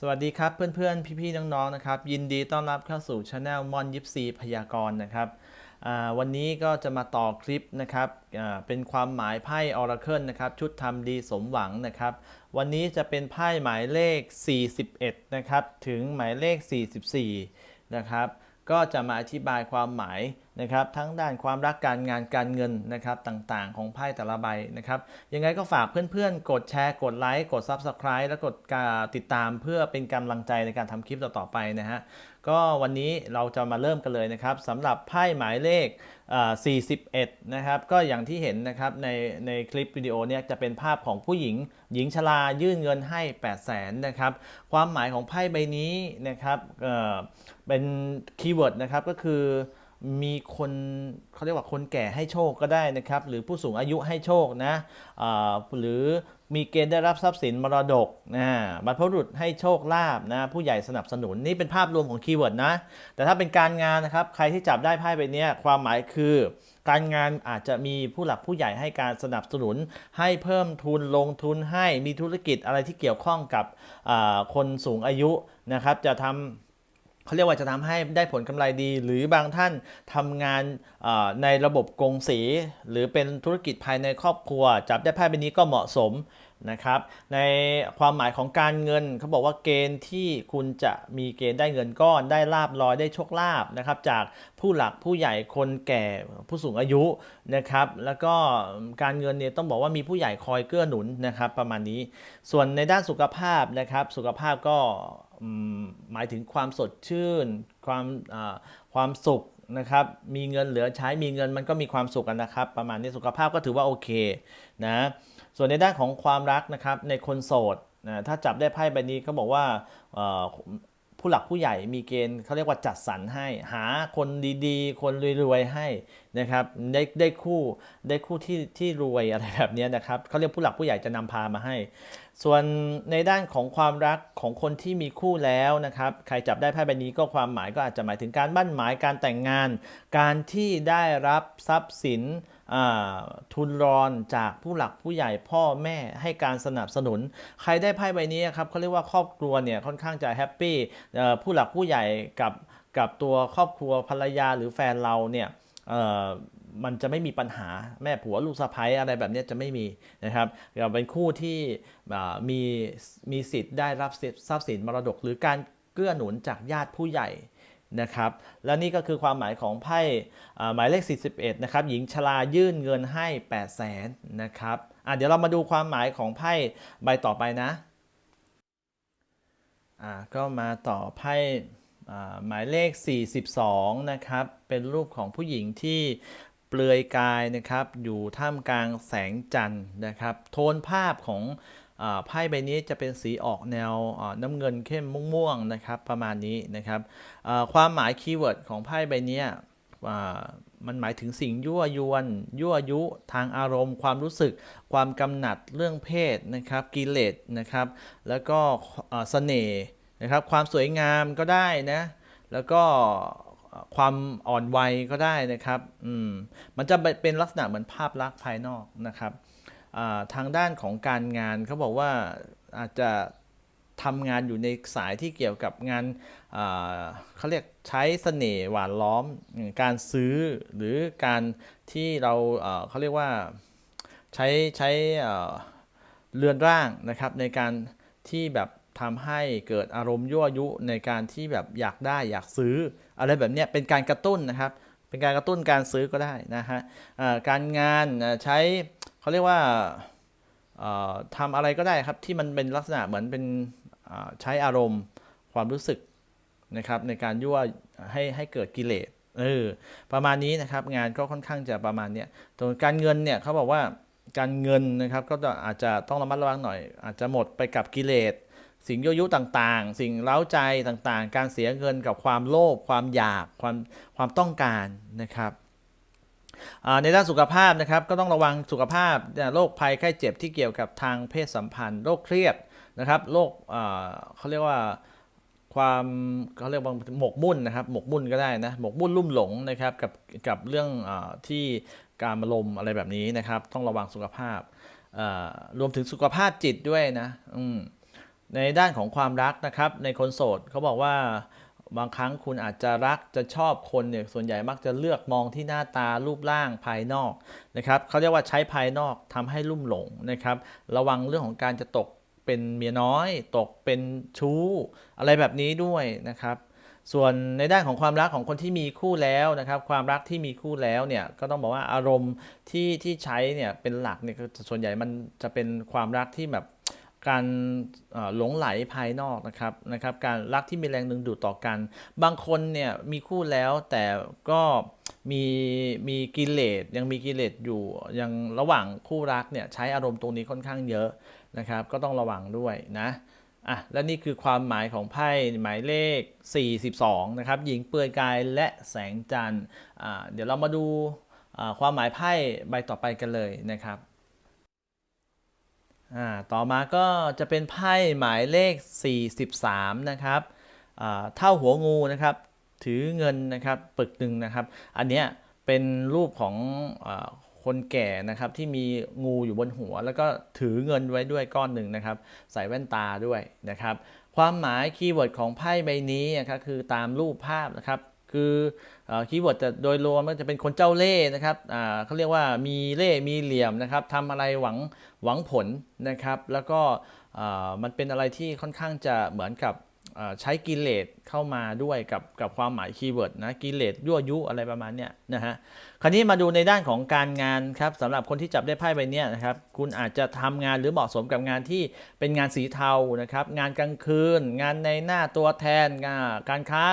สวัสดีครับเพื่อนๆ พี่ๆ น้องๆ นะครับ ยินดีต้อนรับเข้าสู่ช anel มอนยิปซีพยากรณ์นะครับวันนี้ก็จะมาต่อคลิปนะครับเป็นความหมายไพ่ Oracle นะครับชุดทำดีสมหวังนะครับ วันนี้จะเป็นไพ่หมายเลข 41 นะครับ ถึงหมายเลข 44 นะครับ ก็จะมาอธิบายความหมาย นะครับทั้งด้านความรักการงานการเงินนะครับต่างๆ ของไพ่แต่ละใบนะครับยังไงก็ฝากเพื่อนๆ กดแชร์ กดไลค์กด Subscribe และกดติดตามเพื่อเป็นกำลังใจในการทำคลิปต่อๆไปนะฮะก็วันนี้เราจะมาเริ่มกันเลยนะครับสำหรับไพ่หมายเลขเอ่อ41 นะครับ ก็อย่างที่เห็นนะครับในในคลิปวิดีโอเนี่ยจะเป็นภาพของผู้หญิง หญิงชรายื่นเงินให้ 8 0 0แสนนะครับ ความหมายของไพ่ใบนี้นะครับเเป็นคีย์เวิร์ดนะครับก็คือ มีคนเขาเรียกว่าคนแก่ให้โชคก็ได้นะครับ หรือผู้สูงอายุให้โชคนะหรือมีเกณฑ์ได้รับทรัพย์สินมรดกนะบรรพบุรุษให้โชคลาภนะผู้ใหญ่สนับสนุนนี่เป็นภาพรวมของคีย์เวิร์ดนะ แต่ถ้าเป็นการงานนะครับ ใครที่จับได้ไพ่ใบเนี้ยความหมายคือ การงานอาจจะมีผู้หลักผู้ใหญ่ให้การสนับสนุน ให้เพิ่มทุนลงทุนให้มีธุรกิจอะไรที่เกี่ยวข้องกับคนสูงอายุนะครับ จะทำ เขาเรียกว่าจะทำให้ได้ผลกำไรดี หรือบางท่านทำงานในระบบกงสี หรือเป็นธุรกิจภายในครอบครัว จับได้ไพ่ใบนี้ก็เหมาะสมนะครับ ในความหมายของการเงินเขาบอกว่าเกณฑ์ที่คุณจะมีเกณฑ์ได้เงินก้อนได้ลาบลอยได้โชคลาภนะครับจากผู้หลักผู้ใหญ่คนแก่ผู้สูงอายุนะครับแล้วก็การเงินเนี่ยต้องบอกว่ามีผู้ใหญ่คอยเกื้อหนุนนะครับประมาณนี้ ส่วนในด้านสุขภาพนะครับสุขภาพก็ หมายถึงความสดชื่น ความความสุขนะครับ มีเงินเหลือใช้มีเงินมันก็มีความสุขกันนะครับ ประมาณนี้สุขภาพก็ถือว่าโอเคนะส่วนในด้านของความรักนะครับในคนโสดนะถ้าจับได้ไพ่ใบนี้เขาบอกว่าผู้หลักผู้ใหญ่มีเกณฑ์เขาเรียกว่าจัดสรรให้หาคนดีๆ คนรวยๆให้นะครับได้ได้คู่ได้คู่ที่ที่รวยอะไรแบบนี้นะครับเขาเรียกผู้หลักผู้ใหญ่จะนำพามาให้ ส่วนในด้านของความรักของคนที่มีคู่แล้วนะครับ ใครจับได้ไพ่ใบนี้ก็ความหมายก็อาจจะหมายถึงการบั้นหมายการแต่งงาน การที่ได้รับทรัพย์สินทุนรอนจากผู้หลักผู้ใหญ่พ่อแม่ให้การสนับสนุน ใครได้ไพ่ใบนี้ครับเขาเรียกว่าครอบครัวเนี่ยค่อนข้างจะแฮปปี้ผู้หลักผู้ใหญ่กับกับตัวครอบครัวภรรยาหรือแฟนเราเนี่ย มันจะไม่มีปัญหาแม่ผัวลูกสะใภ้อะไรแบบนี้จะไม่มีนะครับเราเป็นคู่ที่มีมีสิทธิ์ได้รับทรัพย์สินมรดก หรือการเกื้อหนุนจากญาติผู้ใหญ่นะครับ และนี่ก็คือความหมายของไพ่หมายเลข 41 นะครับ หญิงชรายื่นเงินให้ 8 0 0แสนนะครับเดี๋ยวเรามาดูความหมายของไพ่ใบต่อไปนะก็มาต่อไพ่หมายเลข 42 นะครับ เป็นรูปของผู้หญิงที่ เปลือยกายนะครับอยู่ท่ามกลางแสงจันทร์นะครับ โทนภาพของไพ่ใบนี้จะเป็นสีออกแนวน้ำเงินเข้มม่วงๆนะครับประมาณนี้นะครับความหมายคีย์เวิร์ดของไพ่ใบนี้มันหมายถึงสิ่งยั่วยวน ยั่วยุทางอารมณ์ ความรู้สึก ความกำหนัดเรื่องเพศนะครับกิเลสนะครับ แล้วก็เสน่ห์นะครับ ความสวยงามก็ได้นะ แล้วก็ ความอ่อนวัยก็ได้นะครับอืมมันจะเป็นลักษณะเหมือนภาพลักษณ์ภายนอกนะครับทางด้านของการงานเขาบอกว่าอาจจะทำงานอยู่ในสายที่เกี่ยวกับงานเขาเรียกใช้เสน่ห์หวานล้อมการซื้อหรือการที่เราเขาเรียกว่าใช้ใช้เอ่อเรือนร่างนะครับในการที่แบบ ทำให้เกิดอารมณ์ยั่วยุในการที่แบบอยากได้อยากซื้อ อะไรแบบเนี้ยเป็นการกระตุ้นนะครับ เป็นการกระตุ้นการซื้อก็ได้นะฮะการงานใช้เขาเรียกว่าเอ่อทำอะไรก็ได้ครับที่มันเป็นลักษณะเหมือนเป็นใช้อารมณ์ความรู้สึกนะครับในการยั่วให้ให้เกิดกิเลสเออประมาณนี้นะครับงานก็ค่อนข้างจะประมาณเนี้ยส่วนการเงินเนี่ยเขาบอกว่าการเงินนะครับก็จะอาจจะต้องระมัดระวังหน่อย อาจจะหมดไปกับกิเลส สิ่งยั่วยุต่างๆ สิ่งเล้าใจต่างๆ การเสียเงินกับความโลภความอยากความความต้องการนะครับในด้านสุขภาพนะครับก็ต้องระวังสุขภาพโรคภัยไข้เจ็บที่เกี่ยวกับทางเพศสัมพันธ์โรคเครียดนะครับโรคเขาเรียกว่าความเขาเรียกว่าหมกมุ่นนะครับหมกมุ่นก็ได้นะหมกมุ่นลุ่มหลงนะครับกับกับเรื่องอที่การมาลมอะไรแบบนี้นะครับ ต้องระวังสุขภาพรวมถึงสุขภาพจิตด้วยนะอืม ในด้านของความรักนะครับ ในคนโสดเขาบอกว่าบางครั้งคุณอาจจะรักจะชอบคนเนี่ยส่วนใหญ่มักจะเลือกมองที่หน้าตารูปร่างภายนอกนะครับเขาเรียกว่าใช้ภายนอกทำให้ลุ่มหลงนะครับ ระวังเรื่องของการจะตกเป็นเมียน้อย ตกเป็นชู้ อะไรแบบนี้ด้วยนะครับ ส่วนในด้านของความรักของคนที่มีคู่แล้วนะครับ ความรักที่มีคู่แล้วเนี่ยก็ต้องบอกว่าอารมณ์ที่ที่ใช้เนี่ยเป็นหลักเนี่ยส่วนใหญ่มันจะเป็นความรักที่แบบ การหลงไหลภายนอกนะครับนะครับ การรักที่มีแรงดึงดูดต่อกัน บางคนเนี่ยมีคู่แล้วแต่ก็มีมีกิเลสยังมีกิเลสอยู่ยังระหว่างคู่รักเนี่ยใช้อารมณ์ตรงนี้ค่อนข้างเยอะนะครับ ก็ต้องระวังด้วยนะอะและนี่คือความหมายของไพ่หมายเลข 42 นะครับ หญิงเปลือยกายและแสงจันทร์อ่าเดี๋ยวเรามาดูความหมายไพ่ใบต่อไปกันเลยนะครับ ต่อมาก็จะเป็นไพ่หมายเลข 43 นะครับเท่าหัวงูนะครับ ถือเงินนะครับปึกหนึ่งนะครับ อันเนี้ยเป็นรูปของอคนแก่นะครับที่มีงูอยู่บนหัว แล้วก็ถือเงินไว้ด้วยก้อนหนึ่งนะครับ ใส่แว่นตาด้วยนะครับ ความหมายคีย์เวิร์ดของไพ่ใบนี้นะครับคือตามรูปภาพนะครับ คืออคีย์เวิร์ดจะโดยรวมมันจะเป็นคนเจ้าเล่ห์นะครับเขาเรียกว่ามีเล่ห์มีเหลี่ยมนะครับทำอะไรหวังหวังผลนะครับ แล้วก็มันเป็นอะไรที่ค่อนข้างจะเหมือนกับ ใช้กิเลสเข้ามาด้วยกับกับความหมายคีย์เวิร์ดนะกิเลสยั่วยุอะไรประมาณเนี้ยนะฮะคราวนี้มาดูในด้านของการงานครับสำหรับคนที่จับได้ไพ่ใบนี้นะครับคุณอาจจะทำงานหรือเหมาะสมกับงานที่เป็นงานสีเทานะครับงานกลางคืน งานในหน้าตัวแทนงานการค้า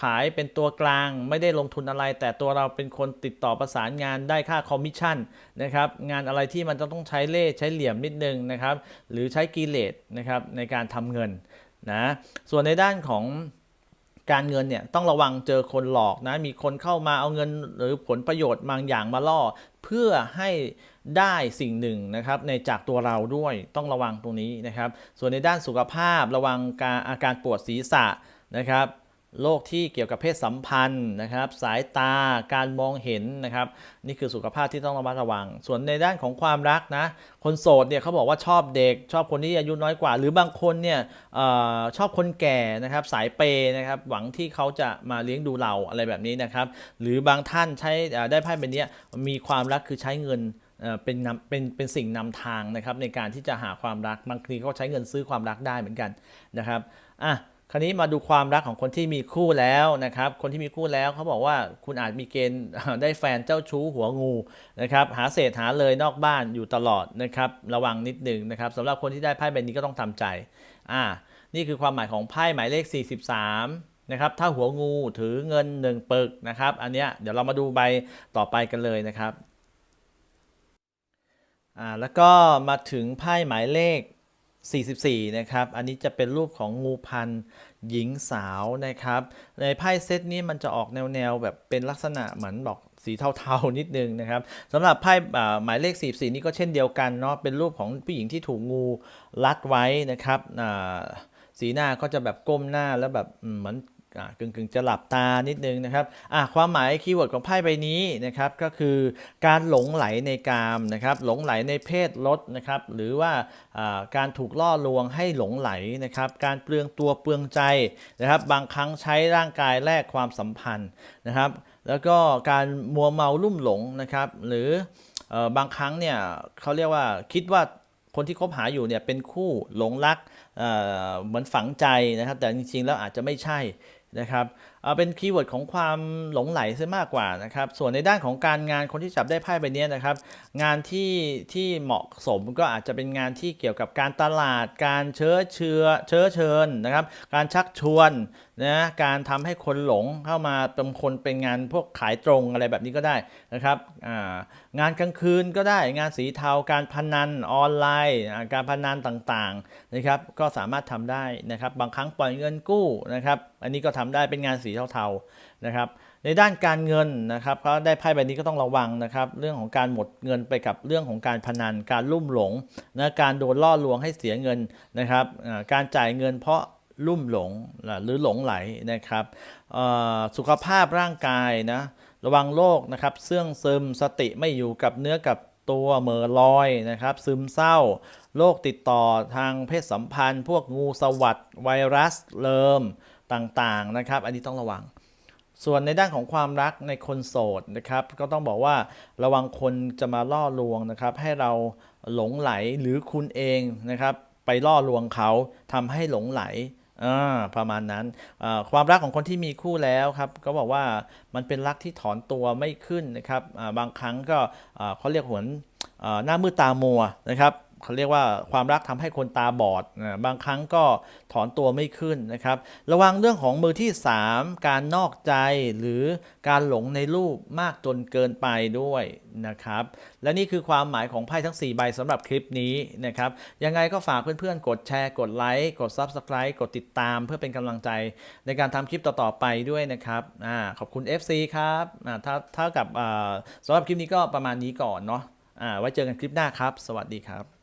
ขายเป็นตัวกลางไม่ได้ลงทุนอะไร แต่ตัวเราเป็นคนติดต่อประสานงานได้ค่าคอมมิชชั่นนะครับงานอะไรที่มันจะต้องใช้เล่ห์ใช้เหลี่ยมนิดนึงนะครับหรือใช้กิเลสนะครับในการทำเงิน นะส่วนในด้านของการเงินเนี่ยต้องระวังเจอคนหลอกนะมีคนเข้ามาเอาเงินหรือผลประโยชน์บางอย่างมาล่อ เพื่อให้ได้สิ่งหนึ่งนะครับในจากตัวเราด้วยต้องระวังตรงนี้นะครับ ส่วนในด้านสุขภาพระวังการอาการปวดศีรษะนะครับ โรคที่เกี่ยวกับเพศสัมพันธ์นะครับ สายตาการมองเห็นนะครับ นี่คือสุขภาพที่ต้องระมัดระวัง ส่วนในด้านของความรักนะ คนโสดเนี่ยเขาบอกว่าชอบเด็ก ชอบคนที่อายุน้อยกว่า หรือบางคนเนี่ยออชอบคนแก่นะครับ สายเปย์นะครับ หวังที่เขาจะมาเลี้ยงดูเราอะไรแบบนี้นะครับ หรือบางท่านใช้ได้ไพ่ใบเนี้มีความรักคือใช้เงินเป็นนำเป็นเป็นสิ่งนำทางนะครับในการที่จะหาความรักบางทีก็ใช้เงินซื้อความรักได้เหมือนกันนะครับอะ คราวนี้มาดูความรักของคนที่มีคู่แล้วนะครับ คนที่มีคู่แล้วเขาบอกว่าคุณอาจมีเกณฑ์ได้แฟนเจ้าชู้หัวงูนะครับ หาเศษหาเลยนอกบ้านอยู่ตลอดนะครับ ระวังนิดหนึ่งนะครับสำหรับคนที่ได้ไพ่ใบนี้ก็ต้องทำใจ อ่า นี่คือความหมายของไพ่หมายเลข 43 นะครับ ถ้าหัวงูถือเงิน1ปึกนะครับ อันเนี้ยเดี๋ยวเรามาดูใบต่อไปกันเลยนะครับ อ่า แล้วก็มาถึงไพ่หมายเลข 44 นะครับ อันนี้จะเป็นรูปของงูพันหญิงสาวนะครับ ในไพ่เซตนี้มันจะออกแนวๆแบบเป็นลักษณะเหมือนบอกสีเทาๆนิดนึงนะครับสำหรับไพ่หมายเลข 44 นี้ก็เช่นเดียวกันเนาะ เป็นรูปของผู้หญิงที่ถูกงูรัดไว้นะครับสีหน้าก็จะแบบก้มหน้าแล้วแบบเหมือน อ่ากึ่งๆจะหลับตานิดนึงนะครับความหมายคีย์เวิร์ดของไพ่ใบนี้นะครับก็คือการหลงไหลในกามนะครับหลงไหลในเพศลดนะครับหรือว่าการถูกล่อลวงให้หลงไหลนะครับการเปลืองตัวเปลืองใจนะครับบางครั้งใช้ร่างกายแลกความสัมพันธ์นะครับแล้วก็การมัวเมาลุ่มหลงนะครับหรืออบางครั้งเนี่ยเขาเรียกว่าคิดว่าคนที่คบหาอยู่เนี่ยเป็นคู่หลงรักเหมือนฝังใจนะครับ แต่จริงๆแล้วอาจจะไม่ใช่ นะครับเอาเป็นคีย์เวิร์ดของความหลงไหลซะมากกว่านะครับ ส่วนในด้านของการงานคนที่จับได้ไพ่ใบนี้นะครับ งานที่ที่เหมาะสมก็อาจจะเป็นงานที่เกี่ยวกับการตลาด การเชื้อเชื้อเชื้อเชิญนะครับ การชักชวนนะการทำให้คนหลงเข้ามาเป็นคนเป็นงานพวกขายตรงอะไรแบบนี้ก็ได้นะครับอ่างานกลางคืนก็ได้งานสีเทาการพนันออนไลน์ การพนันต่างๆนะครับ ก็สามารถทำได้นะครับ บางครั้งปล่อยเงินกู้นะครับ อันนี้ก็ทำได้เป็นงานสีเทาๆนะครับในด้านการเงินนะครับก็ได้ไพ่ใบนี้ก็ต้องระวังนะครับ เรื่องของการหมดเงินไปกับเรื่องของการพนันการลุ่มหลงนะการโดนล่อลวงให้เสียเงินนะครับการจ่ายเงินเพราะลุ่มหลงหรือหลงไหลนะครับสุขภาพร่างกายนะระวังโรคนะครับเสื่องซึมสติไม่อยู่กับเนื้อกับตัวเหม่อลอยนะครับ ซึมเศร้าโรคติดต่อทางเพศสัมพันธ์ พวกงูสวัสดไวรัสเลิม ต่างๆนะครับ อันนี้ต้องระวัง ส่วนในด้านของความรักในคนโสดนะครับ ก็ต้องบอกว่าระวังคนจะมาล่อลวงนะครับ ให้เราหลงไหลหรือคุณเองนะครับ ไปล่อลวงเขาทำให้หลงไหลประมาณนั้นความรักของคนที่มีคู่แล้วครับก็บอกว่ามันเป็นรักที่ถอนตัวไม่ขึ้นนะครับบางครั้งก็เขาเรียกหวนหน้ามืดตามัวนะครับ เขาเรียกว่าความรักทำให้คนตาบอด บางครั้งก็ถอนตัวไม่ขึ้นนะครับ ระวังเรื่องของมือที่ 3 การนอกใจหรือการหลงในรูปมากจนเกินไปด้วยนะครับ และนี่คือความหมายของไพ่ทั้ง 4 ใบสำหรับคลิปนี้นะครับ ยังไงก็ฝากเพื่อนๆ กดแชร์ กดไลค์ กด Subscribe กดติดตาม เพื่อเป็นกำลังใจในการทำคลิปต่อๆไปด้วยนะครับอขอบคุณ FC ครับอ่าถ้าถ้ากับสำหรับคลิปนี้ก็ประมาณนี้ก่อนเนาะไว้เจอกันคลิปหน้าครับ สวัสดีครับ